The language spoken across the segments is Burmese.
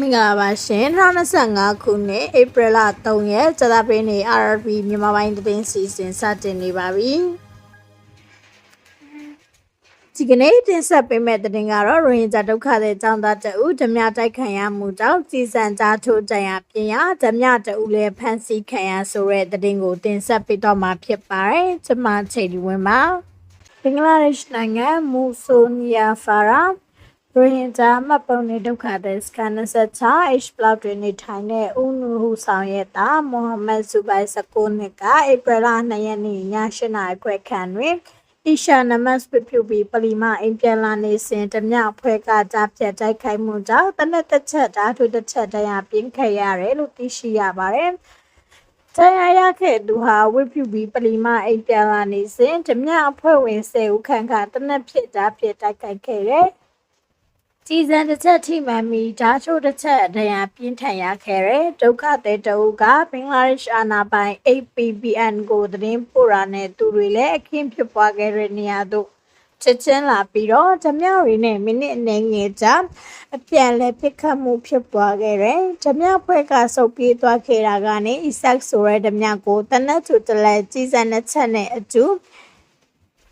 မင်္ဂလာပါရှင်2025ခုနှစ်ဧပြီလ3ရက်ဇာတ်ပင်းနေ RRB မြန်မာပိုင်းသတင်းစီစဉ်စတင်နေပါပြီဒီကနေ့တင်ဆက်ပေးမယ့်သတင်းကတော့ရိုဟင်ဂျာဒုက္ခသည်ចောင်းသားတအုဓမြတိုက်ခံရမှုကြောင့်စီစံကြားထိုးကြရပြင်ရဓမြတအုလည်းဖမ်းဆီးခံရဆိုတဲ့သတင်းကိုတင်ဆက်ပေးတော့မှာဖြစ်ပါတယ်ကျွန်မချိန်ဒီဝင်ပါဘင်္ဂလားဒေ့ရှ်နိုင်ငံမူဆိုနီယာဖာရာ ရိုဟင်ဂျာမတ်ပုံနေဒုက္ခသည်စကန်26 H block တွင်နေထိုင်တဲ့ဦးနူဟူဆောင်ရဲ့တာမိုဟမက်ဇူဘိုင်19နှစ်ကဧပြီလ2ရက်နေ့ည8နာရီခွဲခန့်တွင်အီရှာနမတ်ပြပြပြီးပလီမအိမ်ပြန်လာနေစဉ်ဓမြအဖွဲ့ကကြားဖြတ်တိုက်ခိုက်မှုကြောင့်တနက်တစ်ချက်ဓာတ်ထုတစ်ချက်တရားပြင်းခဲ့ရတယ်လို့သိရှိရပါတယ်။တရားရခဲ့သူဟာဝိဖြူပြီးပလီမအိမ်ပြန်လာနေစဉ်ဓမြအဖွဲ့ဝင်10ဦးခန့်ကတနက်ဖြစ်ဓာတ်ဖြစ်တိုက်ခိုက်ခဲ့တယ်။ ကြည်စံတစ်ချက်ထိမှန်ပြီးဓာချိုးတစ်ချက်အဒဏ်ရာပြင်းထန်ရခဲ့တဲ့ဒုက္ခသည်တအုပ်ကဘင်္ဂလားဒေ့ရှ်အာဏာပိုင် APBN ကိုသတင်းပို့တာနဲ့သူတွေလည်းအခင်းဖြစ်ပွားခဲ့တဲ့နေရာသို့ချက်ချင်းလာပြီးတော့ဓမြရီနဲ့မိနစ်အနေငယ်ကြာအပြန်လဲပစ်ခတ်မှုဖြစ်ပွားခဲ့တယ်။ဓမြဖွဲ့ကစုပ်ပြေးသွားခဲ့တာကနေ Isaac ဆိုတဲ့ဓမြကိုတနက်သူတလဲကြီးစံတဲ့ချက်နဲ့အတူ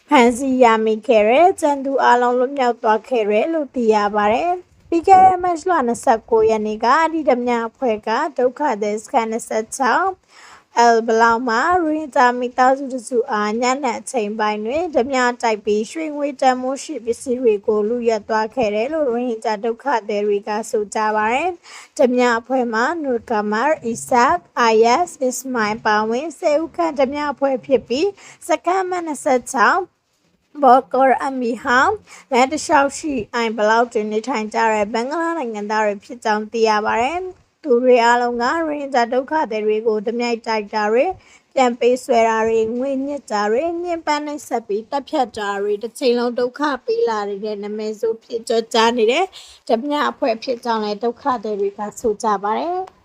ဖန်စီရမိခဲ့တဲ့ကျန်သူအလုံးလွတ်မြောက်သွားခဲ့တယ်လို့သိရပါတယ်။ပြီးခဲ့တဲ့မတ်လ29ရက်နေ့ကအဒီဓမြအဖွဲ့ကဒုက္ခသည်စခန်း26 အယ်ဘလောင်မှာရင်တာမီတာစုတစုအားညနေအချိန်ပိုင်းတွင်ဓမြတိုက်ပြီးရွှေငွေတန်မိုးရှိပစ္စည်းတွေကိုလူရက်သွားခဲ့တယ်လို့ရင်တာဒုက္ခသည်တွေကဆိုကြပါတယ်။ဓမြအဖွဲ့မှာနူကာမာအီဆတ်အာယက်အစ်မိုင်ပါဝင်စေဥခန့်ဓမြအဖွဲ့ဖြစ်ပြီးစကမ်းမ26ဘော်ကောအမီဟမ်လက်တလျှောက်ရှိအိုင်ဘလောက်တွင်နေထိုင်ကြတဲ့ဘင်္ဂလားနိုင်ငံသားတွေဖြစ်ကြောင်းသိရပါတယ်။ သူတွေအားလုံးကရင်ဂျာဒုက္ခတွေတွေကိုတမြိုက်တိုက်တာတွေပြန်ပေးဆွဲတာတွေငွေညစ်တာတွေညှဉ်းပန်းနှိပ်စက်ပြီးတပ်ဖြတ်တာတွေတစ်ချိန်လုံးဒုက္ခပေးလာတဲ့နာမည်ဆိုဖြစ်ကြကြားနေတဲ့ဓမြအဖွဲ့ဖြစ်ကြောင်းလည်းဒုက္ခတွေတွေကဆိုကြပါတယ်။